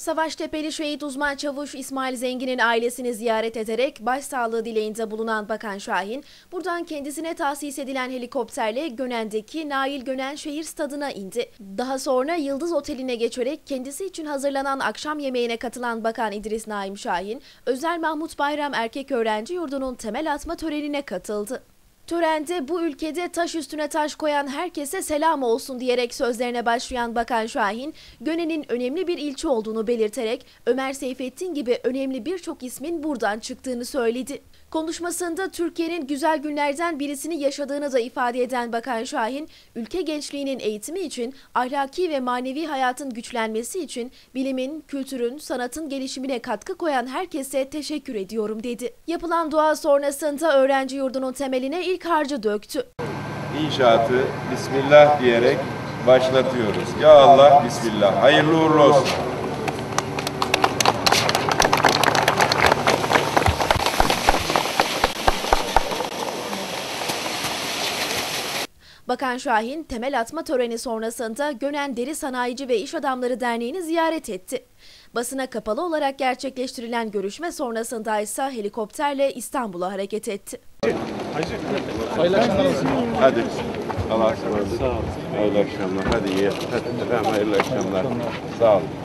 Savaştepe'li şehit uzman çavuş İsmail Zengin'in ailesini ziyaret ederek başsağlığı dileğinde bulunan Bakan Şahin, buradan kendisine tahsis edilen helikopterle Gönen'deki Nail Gönen Şehir Stadı'na indi. Daha sonra Yıldız Oteli'ne geçerek kendisi için hazırlanan akşam yemeğine katılan Bakan İdris Naim Şahin, Özel Mahmut Bayram Erkek Öğrenci Yurdu'nun temel atma törenine katıldı. Törende bu ülkede taş üstüne taş koyan herkese selam olsun diyerek sözlerine başlayan Bakan Şahin, Gönen'in önemli bir ilçe olduğunu belirterek Ömer Seyfettin gibi önemli birçok ismin buradan çıktığını söyledi. Konuşmasında Türkiye'nin güzel günlerden birisini yaşadığını da ifade eden Bakan Şahin, ülke gençliğinin eğitimi için, ahlaki ve manevi hayatın güçlenmesi için bilimin, kültürün, sanatın gelişimine katkı koyan herkese teşekkür ediyorum dedi. Yapılan dua sonrasında öğrenci yurdunun temeline ilk harcı döktü. İnşaatı Bismillah diyerek başlatıyoruz. Ya Allah Bismillah. Hayırlı uğurlu olsun. Bakan Şahin temel atma töreni sonrasında Gönen Deri Sanayici ve İş Adamları Derneği'ni ziyaret etti. Basına kapalı olarak gerçekleştirilen görüşme sonrasında ise helikopterle İstanbul'a hareket etti. Hadi. Ismarladık. Hayırlı akşamlar. Hadi iyi. Hadi hayırlı akşamlar. Sağ olun.